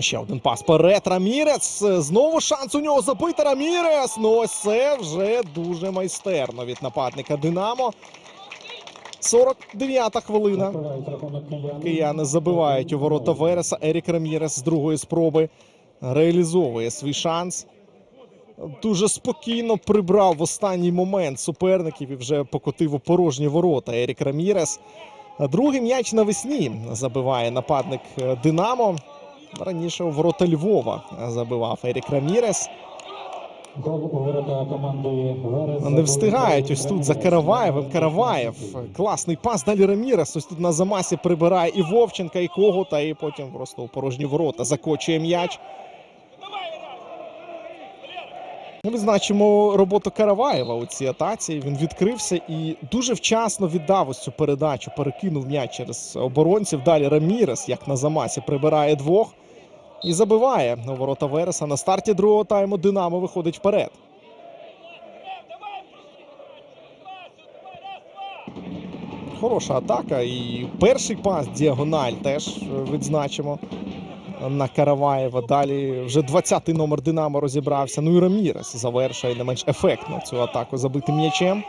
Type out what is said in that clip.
Ще один пас перед Рамірес. Знову шанс у нього забити Рамірес. Ну ось це вже дуже майстерно від нападника Динамо. 49-та хвилина. Кияни. Забивають у ворота Вереса. Ерік Рамірес з другої спроби реалізовує свій шанс. Дуже спокійно прибрав в останній момент суперників і вже покотив у порожні ворота Ерік Рамірес. Другий м'яч навесні забиває нападник е, Динамо. Раніше у ворота Львова забивав Ерік Рамірес. Не встигають ось тут за Караваєвим. Караваєв. Класний пас. Далі Рамірес. Ось тут на замасі прибирає і Вовченка, і Когута, і потім просто у порожні ворота закочує м'яч. Ми Відзначимо роботу Караваєва у цій атаці. Він відкрився і дуже вчасно віддав ось цю передачу, перекинув м'яч через оборонців. Далі Рамірес, як на замасі, прибирає двох і забиває у ворота Вереса. На старті другого тайму Динамо виходить вперед. Хороша атака. І перший пас діагональ теж відзначимо на Караваєва. Далі вже 20-й номер Динамо розібрався. Ну і Рамірес завершує не менш ефектно цю атаку забитим м'ячем.